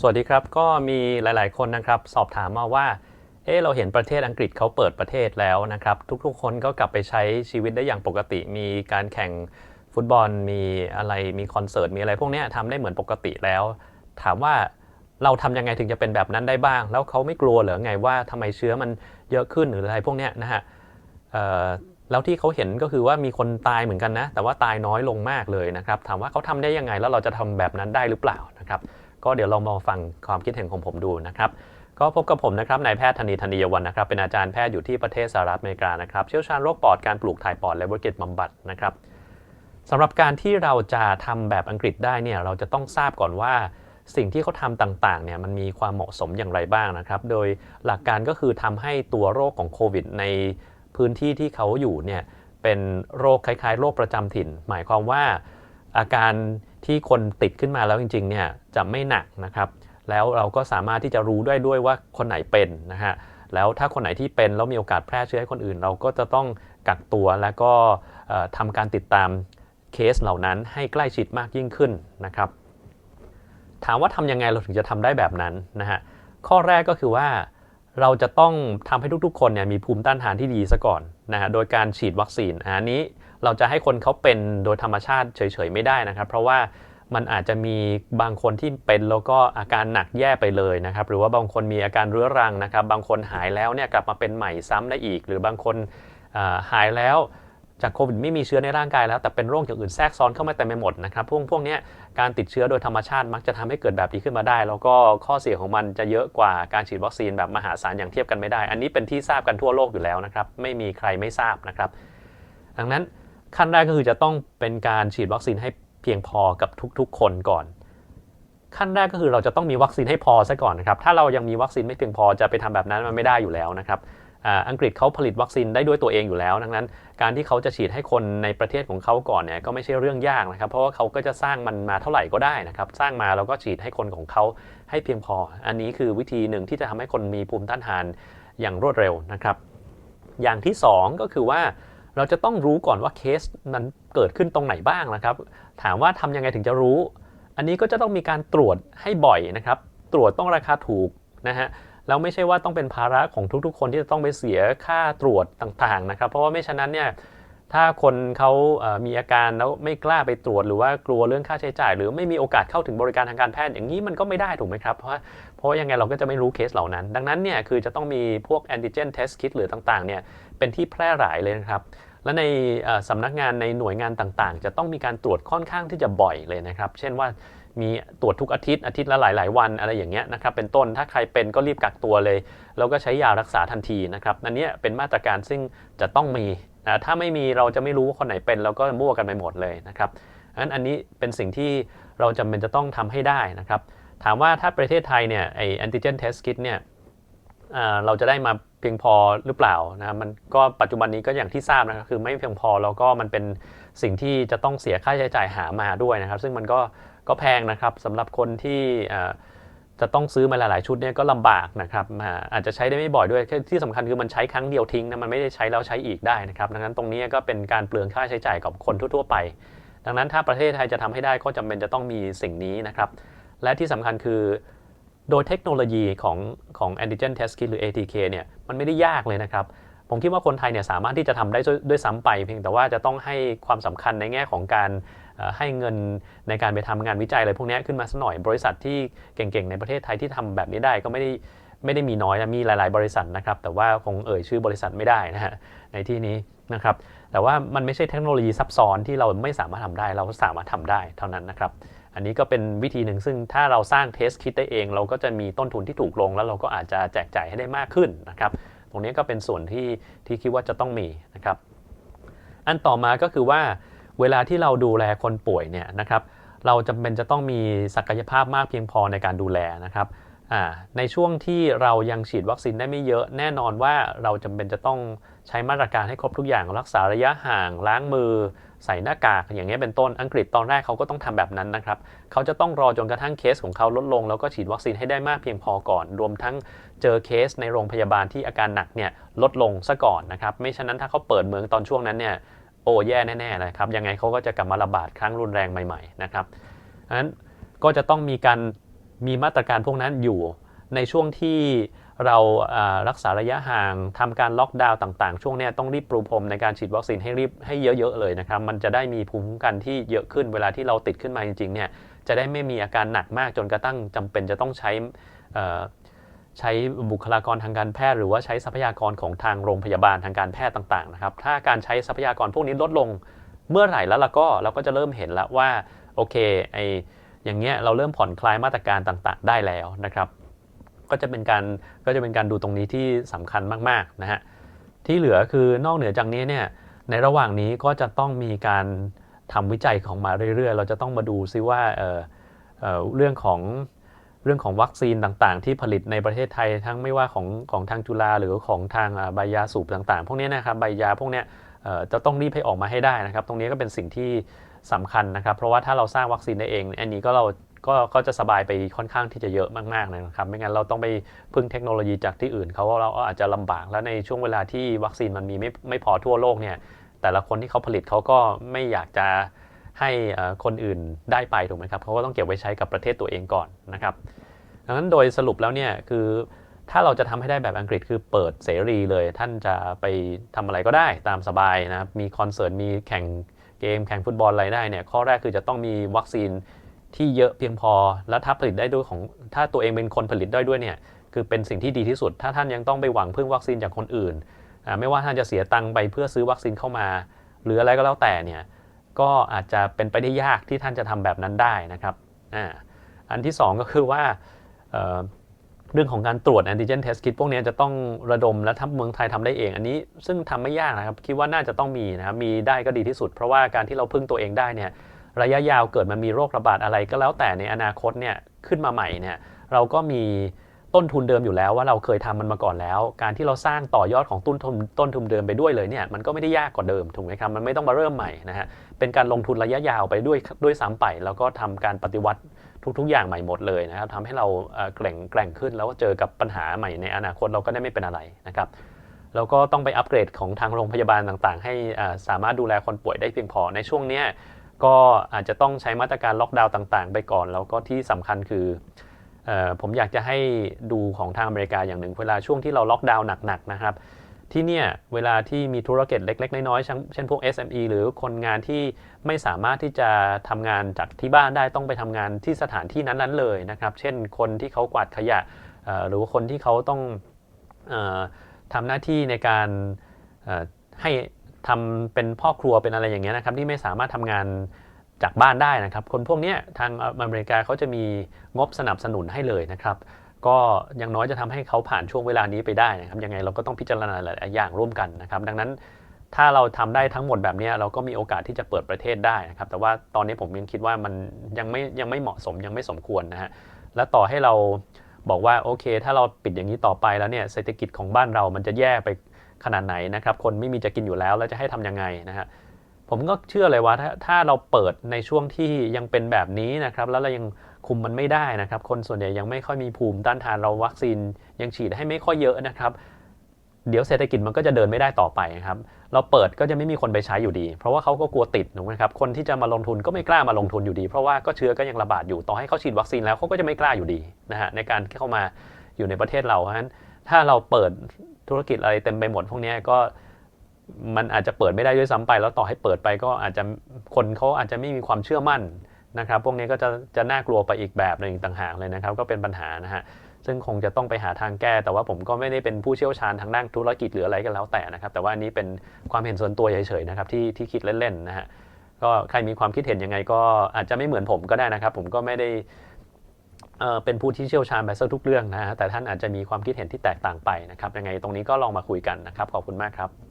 สวัสดีครับ ก็มีหลาย ๆ คนนะครับ สอบถามมาว่า เออเราเห็นประเทศอังกฤษเขาเปิดประเทศแล้วนะครับ ทุกๆ คนก็กลับไปใช้ชีวิตได้อย่างปกติ มีการแข่งฟุตบอล มีอะไร มีคอนเสิร์ต มีอะไรพวกนี้ทำได้เหมือนปกติแล้ว ถามว่าเราทำยังไงถึงจะเป็นแบบนั้นได้บ้าง แล้วเขาไม่กลัวเหรอไงว่าทำไมเชื้อมันเยอะขึ้นหรืออะไรพวกนี้นะฮะแล้วที่เขาเห็นก็คือว่ามีคนตายเหมือนกันนะ แต่ว่าตายน้อยลงมากเลยนะครับ ถามว่าเขาทำได้ยังไงแล้วเราจะทำแบบนั้นได้หรือเปล่านะครับ ก็เดี๋ยวเรามาฟังความคิดเห็นของผมดูนะครับก็พบกับผมนะครับนายแพทย์ธนีธนียวันนะครับเป็นอาจารย์แพทย์อยู่ที่ประเทศสหรัฐอเมริกานะครับเชี่ยวชาญโรคปอดการปลูกถ่ายปอดและวิกฤตบำบัดนะครับสำหรับการที่เราจะทำแบบอังกฤษได้เนี่ยเราจะต้องทราบก่อนว่าสิ่งที่เขาทำต่างๆเนี่ยมันมีความเหมาะสมอย่างไรบ้างนะครับ โดยหลักการก็คือทำให้ตัวโรคของโควิดในพื้นที่ที่เขาอยู่เนี่ยเป็นโรคคล้ายๆ โรคประจำถิ่น หมายความว่าอาการ ที่คนติดขึ้นมาแล้วจริงๆเนี่ยจะไม่หนักนะครับแล้วเราก็สามารถที่จะรู้ได้ด้วยว่าคนไหนเป็นนะฮะแล้วถ้าคนไหนที่เป็นแล้วมีโอกาสแพร่เชื้อให้คนอื่น เราก็จะต้องกักตัวแล้วก็ทำการติดตามเคสเหล่านั้นให้ใกล้ชิดมากยิ่งขึ้นนะครับถามว่าทำยังไงเราถึงจะทำได้แบบนั้นนะฮะข้อแรกก็คือว่าเราจะต้องทำให้ทุกๆ คนเนี่ยมีภูมิต้านทานที่ดีซะก่อนนะฮะโดยการฉีดวัคซีนอันนี้ เราจะให้คนเขาเป็นโดยธรรมชาติเฉยๆไม่ได้นะครับ เพราะว่ามันอาจจะมีบางคนที่เป็นแล้วก็อาการหนักแย่ไปเลยนะครับ หรือว่าบางคนมีอาการเรื้อรังนะครับ บางคนหายแล้วเนี่ยกลับมาเป็นใหม่ซ้ำได้อีก หรือบางคนหายแล้วจากโควิดไม่มีเชื้อในร่างกายแล้วแต่เป็นโรคอย่างอื่นแทรกซ้อนเข้ามาเต็มไปหมดนะครับพวกพวกนี้การติดเชื้อโดยธรรมชาติมักจะทำให้เกิดแบบนี้ขึ้นมาได้ แล้วก็ข้อเสียของมันจะเยอะกว่าการฉีดวัคซีนแบบมหาศาลอย่างเทียบกันไม่ได้ อันนี้เป็นที่ทราบกันทั่วโลกอยู่แล้วนะครับไม่มีใครไม่ทราบนะครับ ดังนั้น ขั้นแรกก็คือจะต้องเป็นการฉีดวัคซีนให้เพียงพอกับทุกๆ คนก่อน ขั้นแรกก็คือเราจะต้องมีวัคซีนให้พอซะก่อนนะครับ ถ้าเรายังมีวัคซีนไม่เพียงพอจะไปทำแบบนั้นมันไม่ได้อยู่แล้วนะครับอ,อังกฤษเขาผลิตวัคซีนได้ด้วยตัวเองอยู่แล้ว ดังนั้น การที่เขาจะฉีดให้คนในประเทศของเขาก่อนเนี่ยก็ไม่ใช่เรื่องยากนะครับ เพราะว่าเขาก็จะสร้างมันมาเท่าไหร่ก็ได้นะครับ สร้างมาแล้วก็ฉีดให้คนของเขาให้เพียงพอ อันนี้คือวิธีหนึ่งที่จะทำให้คนมีภูมิต้านทานอย่างรวดเร็วนะครับ อย่างที่สองก็คือว่า เราจะต้องรู้ก่อนว่าเคสนั้นเกิดขึ้นตรงไหนบ้างนะครับ ถามว่าทำยังไงถึงจะรู้ อันนี้ก็จะต้องมีการตรวจให้บ่อยนะครับ ตรวจต้องราคาถูกนะฮะแล้วไม่ใช่ว่าต้องเป็นภาระของทุกๆ คนที่จะต้องไปเสียค่าตรวจต่างๆนะครับ เพราะว่าไม่ฉะนั้นเนี่ยถ้าคนเขาเอ่อมีอาการแล้วไม่กล้าไปตรวจหรือว่ากลัวเรื่องค่าใช้จ่าย หรือไม่มีโอกาสเข้าถึงบริการทางการแพทย์อย่างนี้มันก็ไม่ได้ถูกไหมครับ เพราะเพราะว่ายังไงเราก็จะไม่รู้เคสเหล่านั้น ดังนั้นเนี่ยคือจะต้องมีพวก antigen test kit หรือต่างๆเนี่ยเป็นที่แพร่หลายเลยนะครับ และในสำนักงานในหน่วยงานต่างๆ จะต้องมีการตรวจค่อนข้างที่จะบ่อยเลยนะครับ เช่นว่ามีตรวจทุกอาทิตย์อาทิตย์ละหลายๆ วันอะไรอย่างเงี้ยนะครับเป็นต้นถ้าใครเป็นก็รีบกักตัวเลย แล้วก็ใช้ยารักษาทันทีนะครับอันนี้เป็นมาตรการซึ่งจะต้องมีถ้าไม่มีเราจะไม่รู้ว่าคนไหนเป็นเราก็มั่วกันไปหมดเลยนะครับอันอันนี้เป็นสิ่งที่เราจำเป็นจะต้องทำให้ได้นะครับถามว่าถ้าประเทศไทยเนี่ยไอแอนติเจนเทสคิดเนี่ย เราจะได้มาเพียงพอหรือเปล่านะมันก็ปัจจุบันนี้ก็อย่างที่ทราบนะครับคือไม่เพียงพอแล้วก็มันเป็นสิ่งที่จะต้องเสียค่าใช้จ่ายหามาด้วยนะครับ ซึ่งมันก็ก็แพงนะครับสำหรับคนที่จะต้องซื้อมาหลาย ๆ ชุดเนี่ยก็ลำบากนะครับอาจจะใช้ได้ไม่บ่อยด้วยที่สำคัญคือมันใช้ครั้งเดียวทิ้งนะมันไม่ได้ใช้แล้วใช้อีกได้นะครับดังนั้นตรงนี้ก็เป็นการเปลืองค่าใช้จ่ายกับคนทั่ว ๆ ไป ดังนั้นถ้าประเทศไทยจะทำให้ได้ก็จำเป็นจะต้องมีสิ่งนี้นะครับและที่สำคัญคือ โดยเทคโนโลยีของของ antigen test kit หรือ ATK เนี่ยมันไม่ได้ยากเลยนะครับ ผมคิดว่าคนไทยเนี่ยสามารถที่จะทำได้ด้วยด้วยซ้ำไป เพียงแต่ว่าจะต้องให้ความสำคัญในแง่ของการให้เงินในการไปทำงานวิจัยอะไรพวกนี้ขึ้นมาสักหน่อยบริษัทที่เก่งๆ ในประเทศไทยที่ทำแบบนี้ได้ก็ไม่ได้ไม่ได้มีน้อยนะมีหลาย ๆ บริษัทนะครับ แต่ว่าคงเอ่ยชื่อบริษัทไม่ได้นะฮะในที่นี้นะครับ แต่ว่ามันไม่ใช่เทคโนโลยีซับซ้อนที่เราไม่สามารถทำได้ เราสามารถทำได้เท่านั้นนะครับ อันนี้ก็เป็นวิธีหนึ่งซึ่งถ้าเราสร้างเทสคิดได้เอง เราก็จะมีต้นทุนที่ถูกลง แล้วเราก็อาจจะแจกจ่ายให้ได้มากขึ้นนะครับ ตรงนี้ก็เป็นส่วนที่ที่คิดว่าจะต้องมีนะครับ อันต่อมาก็คือว่าเวลาที่เราดูแลคนป่วยเนี่ยนะครับ เราจำเป็นจะต้องมีศักยภาพมากเพียงพอในการดูแลนะครับในช่วงที่เรายังฉีดวัคซีนได้ไม่เยอะ แน่นอนว่าเราจำเป็นจะต้องใช้มาตรการให้ครบทุกอย่างรักษาระยะห่างล้างมือ ใส่หน้ากากอย่างเงี้ยเป็นต้นอังกฤษตอนแรกเขาก็ต้องทำแบบนั้นนะครับเขาจะต้องรอจนกระทั่งเคสของเขาลดลง แล้วก็ฉีดวัคซีนให้ได้มากเพียงพอก่อน รวมทั้งเจอเคสในโรงพยาบาลที่อาการหนักเนี่ยลดลงซะก่อนนะครับไม่ฉะนั้นถ้าเขาเปิดเมืองตอนช่วงนั้นเนี่ยโอ้แย่แน่ๆนะครับยังไงเขาก็จะกลับมาระบาดครั้งรุนแรงใหม่ๆนะครับดังนั้นก็จะต้องมีการมีมาตรการพวกนั้นอยู่ในช่วงที่ เรารักษาระยะห่างทำการล็อกดาวน์ต่างๆ ช่วงนี้ต้องรีบปรูพรมในการฉีดวัคซีนให้รีบให้เยอะๆเลยนะครับ มันจะได้มีภูมิคุ้มกันที่เยอะขึ้นเวลาที่เราติดขึ้นมาจริงๆเนี่ยจะได้ไม่มีอาการหนักมากจนกระทั่งจำเป็นจะต้องใช้ใช้บุคลากรทางการแพทย์ หรือว่าใช้ทรัพยากรของทางโรงพยาบาลทางการแพทย์ต่างๆนะครับถ้าการใช้ทรัพยากรพวกนี้ลดลงเมื่อไหร่แล้วเราก็เราก็จะเริ่มเห็นแล้วว่าโอเคไออย่างเงี้ยเราเริ่มผ่อนคลายมาตรการต่างๆ ได้แล้วนะครับ ก็จะเป็นการก็จะเป็นการดูตรงนี้ที่สำคัญมากๆนะฮะที่เหลือคือนอกเหนือจากนี้เนี่ยในระหว่างนี้ก็จะต้องมีการทำวิจัยของมาเรื่อยๆ เราจะต้องมาดูซิว่าเออเเรื่องของเรื่องของวัคซีนต่างๆ ที่ผลิตในประเทศไทยทั้งไม่ว่าของของทางจุฬาหรือของทางอ่าบยาสูบต่างๆ พวกนี้นะครับใบยาพวกเนี้ยเอ่อจะต้องรีบให้ออกมาให้ได้นะครับ ตรงนี้ก็เป็นสิ่งที่สำคัญนะครับ เพราะว่าถ้าเราสร้างวัคซีนได้เอง อันนี้ก็เรา ก็ก็จะสบายไปค่อนข้างที่จะเยอะมากๆเลยนะครับ ไม่งั้นเราต้องไปพึ่งเทคโนโลยีจากที่อื่นเขาเราอาจจะลำบาก แล้วในช่วงเวลาที่วัคซีนมันมีไม่ไม่พอทั่วโลกเนี่ย แต่ละคนที่เขาผลิตเขาก็ไม่อยากจะให้คนอื่นได้ไปถูกไหมครับเขาก็ต้องเก็บไว้ใช้กับประเทศตัวเองก่อนนะครับ ดังนั้นโดยสรุปแล้วเนี่ยคือถ้าเราจะทำให้ได้แบบอังกฤษคือเปิดเสรีเลย ท่านจะไปทำอะไรก็ได้ตามสบายนะครับมีคอนเสิร์ตมีแข่งเกมแข่งฟุตบอลอะไรได้เนี่ยข้อแรกคือจะต้องมีวัคซีน ที่เยอะเพียงพอ แล้วถ้าผลิตได้ด้วยของถ้าตัวเองเป็นคนผลิตได้ด้วยเนี่ยคือเป็นสิ่งที่ดีที่สุด ถ้าท่านยังต้องไปหวังพึ่งวัคซีนจากคนอื่น ไม่ว่าท่านจะเสียตังค์ไปเพื่อซื้อวัคซีนเข้ามา หรืออะไรก็แล้วแต่เนี่ยก็อาจจะเป็นไปได้ยากที่ท่านจะทำแบบนั้นได้นะครับออันที่สองก็คือว่าเเรื่องของการตรวจแอนติเจนเทสคิดพวกนี้จะต้องระดมและถ้าเมืองไทยทำได้เอง อันนี้ซึ่งทำไม่ยากนะครับ คิดว่าน่าจะต้องมีนะครับมีได้ก็ดีที่สุด เพราะว่าการที่เราพึ่งตัวเองได้เนี่ย ระยะยาวเกิดมันมีโรคระบาดอะไรก็แล้วแต่ในอนาคตเนี่ยขึ้นมาใหม่เนี่ยเราก็มีต้นทุนเดิมอยู่แล้วว่าเราเคยทำมันมาก่อนแล้ว การที่เราสร้างต่อยอดของต้นทุนต้นทุนเดิมไปด้วยเลยเนี่ยมันก็ไม่ได้ยากกว่าเดิมถูกไหมครับมันไม่ต้องมาเริ่มใหม่นะฮะเป็นการลงทุนระยะยาวไปด้วยด้วยซ้ำไป แล้วก็ทำการปฏิวัติทุกๆอย่างใหม่หมดเลยนะครับทำให้เราแกร่งแกร่งขึ้นแล้วก็เจอกับปัญหาใหม่ในอนาคตเราก็ได้ไม่เป็นอะไรนะครับแล้วก็ต้องไปอัปเกรดของทางโรงพยาบาลต่างๆ ให้สามารถดูแลคนป่วยได้เพียงพอในช่วงเนี้ย ก็อาจจะต้องใช้มาตรการล็อกดาวน์ต่างๆ ไปก่อน แล้วก็ที่สำคัญคือออผมอยากจะให้ดูของทางอเมริกาอย่างหนึ่ง เวลาช่วงที่เราล็อกดาวน์หนักๆนะครับ ที่เนี่ยเวลาที่มีธุรกิจเล็ก ๆ น้อยๆเช่นเช่นพวก SME หรือคนงานที่ไม่สามารถที่จะทำงานจากที่บ้านได้ต้องไปทำงานที่สถานที่นั้นๆเลยนะครับ เช่นคนที่เขากวาดขยะหรือคนที่เขาต้องออทำหน้าที่ในการให้ ทำเป็นพ่อครัวเป็นอะไรอย่างเงี้ยนะครับที่ไม่สามารถทำงานจากบ้านได้นะครับ คนพวกนี้ทางอเมริกาเขาจะมีงบสนับสนุนให้เลยนะครับ ก็อยังน้อยจะทำให้เขาผ่านช่วงเวลานี้ไปได้นะครับยังไงเราก็ต้องพิจารณาหลายอย่างร่วมกันนะครับ ดังนั้นถ้าเราทำได้ทั้งหมดแบบนี้เราก็มีโอกาสที่จะเปิดประเทศได้นะครับ แต่ว่าตอนนี้ผมยังคิดว่ามันยังไม่ยังไม่เหมาะสมยังไม่สมควรนะฮะและต่อให้เราบอกว่าโอเค ถ้าเราปิดอย่างนี้ต่อไปแล้วเนี่ยเศรษฐกิจของบ้านเรามันจะแย่ไป ขนาดไหนนะครับ คนไม่มีจะกินอยู่แล้วแล้วจะให้ทำยังไงนะฮะผมก็เชื่อเลยว่าถ้าถ้าเราเปิดในช่วงที่ยังเป็นแบบนี้นะครับ แล้วเรายังคุมมันไม่ได้นะครับ คนส่วนใหญ่ยังไม่ค่อยมีภูมิต้านทานเราวัคซีนยังฉีดให้ไม่ค่อยเยอะนะครับ เดี๋ยวเศรษฐกิจมันก็จะเดินไม่ได้ต่อไปนะครับ เราเปิดก็จะไม่มีคนไปใช้อยู่ดี เพราะว่าเขาก็กลัวติดถูกไหมครับ คนที่จะมาลงทุนก็ไม่กล้ามาลงทุนอยู่ดี เพราะว่าก็เชื้อก็ยังระบาดอยู่ต่อให้เขาฉีดวัคซีนแล้วเขาก็จะไม่กล้าอยู่ดีนะฮะในการเข้ามาอยู่ในประเทศเราเพราะฉะนั้นถ้าเราเปิด ธุรกิจอะไรเต็มไปหมดพวกนี้ก็มันอาจจะเปิดไม่ได้ด้วยซ้ำไป แล้วต่อให้เปิดไปก็อาจจะคนเขาอาจจะไม่มีความเชื่อมั่นนะครับ พวกนี้ก็จะจะน่ากลัวไปอีกแบบหนึ่งต่างหากเลยนะครับ ก็เป็นปัญหานะฮะซึ่งคงจะต้องไปหาทางแก้ แต่ว่าผมก็ไม่ได้เป็นผู้เชี่ยวชาญทางด้านธุรกิจหรืออะไรก็แล้วแต่นะครับ แต่ว่านี้เป็นความเห็นส่วนตัวเฉยๆนะครับที่ที่คิดเล่นๆนะฮะก็ใครมีความคิดเห็นยังไงก็อาจจะไม่เหมือนผมก็ได้นะครับ ผมก็ไม่ได้ เป็นผู้ที่เชี่ยวชาญไปซะทุกเรื่องนะฮะแต่ท่านอาจจะมีความคิดเห็นที่แตกต่างไปนะครับยังไงตรงนี้ก็ลองมาคุยกันนะครับขอบคุณมากครับ